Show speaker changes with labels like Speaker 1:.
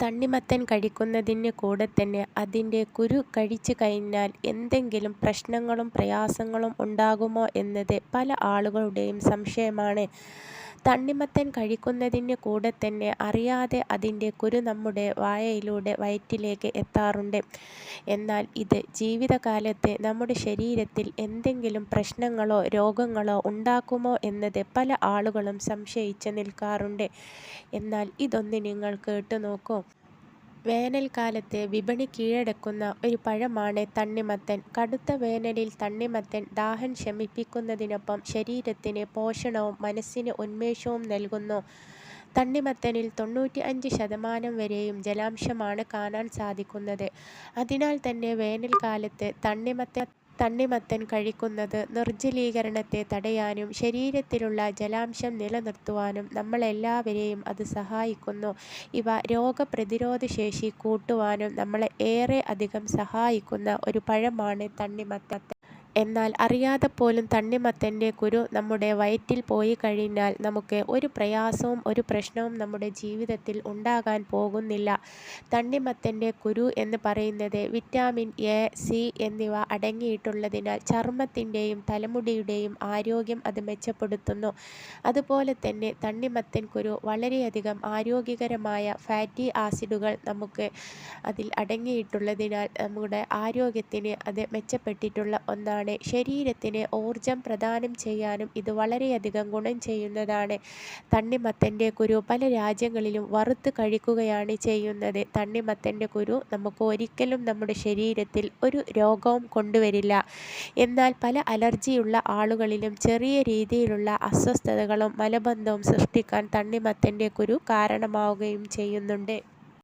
Speaker 1: തണ്ണിമത്തൻ കഴിക്കുന്നതിന് കൂടെ തന്നെ അതിന്റെ കുരു കഴിച്ചു കഴിഞ്ഞാൽ എന്തെങ്കിലും പ്രശ്നങ്ങളും പ്രയാസങ്ങളും ഉണ്ടാകുമോ എന്നത് പല ആളുകളുടെയും സംശയമാണ്. തണ്ണിമത്തൻ കഴിക്കുന്നതിന് കൂടെ തന്നെ അറിയാതെ അതിന്റെ കുരു നമ്മുടെ വായയിലൂടെ വയറ്റിലേക്ക് എത്താറുണ്ട്. എന്നാൽ ഇത് ജീവിതകാലത്ത് നമ്മുടെ ശരീരത്തിൽ എന്തെങ്കിലും പ്രശ്നങ്ങളോ രോഗങ്ങളോ ഉണ്ടാക്കുമോ എന്നത് പല ആളുകളും സംശയിച്ച് നിൽക്കാറുണ്ട്. എന്നാൽ ഇതൊന്ന് നിങ്ങൾ കേട്ടു നോക്കൂ. വേനൽക്കാലത്ത് വിപണി കീഴടക്കുന്ന ഒരു പഴമാണ് തണ്ണിമത്തൻ. കടുത്ത വേനലിൽ തണ്ണിമത്തൻ ദാഹം ശമിപ്പിക്കുന്നതിനൊപ്പം ശരീരത്തിന് പോഷണവും മനസ്സിന് ഉന്മേഷവും നൽകുന്നു. തണ്ണിമത്തനിൽ തൊണ്ണൂറ്റി അഞ്ച് ശതമാനം വരെയും ജലാംശമാണ് കാണാൻ സാധിക്കുന്നത്. അതിനാൽ തന്നെ വേനൽക്കാലത്ത് തണ്ണിമത്തൻ തണ്ണിമത്തൻ കഴിക്കുന്നത് നിർജലീകരണത്തെ തടയാനും ശരീരത്തിലുള്ള ജലാംശം നിലനിർത്തുവാനും നമ്മളെല്ലാവരെയും അത് സഹായിക്കുന്നു. ഇവ രോഗപ്രതിരോധ ശേഷി കൂട്ടുവാനും നമ്മളെ ഏറെ അധികം സഹായിക്കുന്ന ഒരു പഴമാണ് തണ്ണിമത്തൻ. എന്നാൽ അറിയാതെ പോലും തണ്ണിമത്തന്റെ കുരു നമ്മുടെ വയറ്റിൽ പോയി കഴിഞ്ഞാൽ നമുക്ക് ഒരു പ്രയാസവും ഒരു പ്രശ്നവും നമ്മുടെ ജീവിതത്തിൽ ഉണ്ടാകാൻ പോകുന്നില്ല. തണ്ണിമത്തന്റെ കുരു എന്ന് പറയുന്നത് വിറ്റാമിൻ എ, സി എന്നിവ അടങ്ങിയിട്ടുള്ളതിനാൽ ചർമ്മത്തിന്റെയും തലമുടിയുടെയും ആരോഗ്യം അത് മെച്ചപ്പെടുത്തുന്നു. അതുപോലെ തന്നെ തണ്ണിമത്തൻ കുരു വളരെയധികം ആരോഗ്യകരമായ ഫാറ്റി ആസിഡുകൾ നമുക്ക് അതിൽ അടങ്ങിയിട്ടുള്ളതിനാൽ നമ്മുടെ ആരോഗ്യത്തിന് അത് മെച്ചപ്പെട്ടിട്ടുള്ള ഒന്നാണ്. ശരീരത്തിന് ഊർജം പ്രദാനം ചെയ്യാനും ഇത് വളരെയധികം ഗുണം ചെയ്യുന്നതാണ്. തണ്ണിമത്തന്റെ കുരു പല രാജ്യങ്ങളിലും വറുത്ത് കഴിക്കുകയാണ് ചെയ്യുന്നത്. തണ്ണിമത്തന്റെ കുരു നമുക്ക് ഒരിക്കലും നമ്മുടെ ശരീരത്തിൽ ഒരു രോഗവും കൊണ്ടുവരില്ല. എന്നാൽ പല അലർജിയുള്ള ആളുകളിലും ചെറിയ രീതിയിലുള്ള അസ്വസ്ഥതകളും മലബന്ധവും സൃഷ്ടിക്കാൻ തണ്ണിമത്തന്റെ കുരു കാരണമാവുകയും ചെയ്യുന്നുണ്ട്.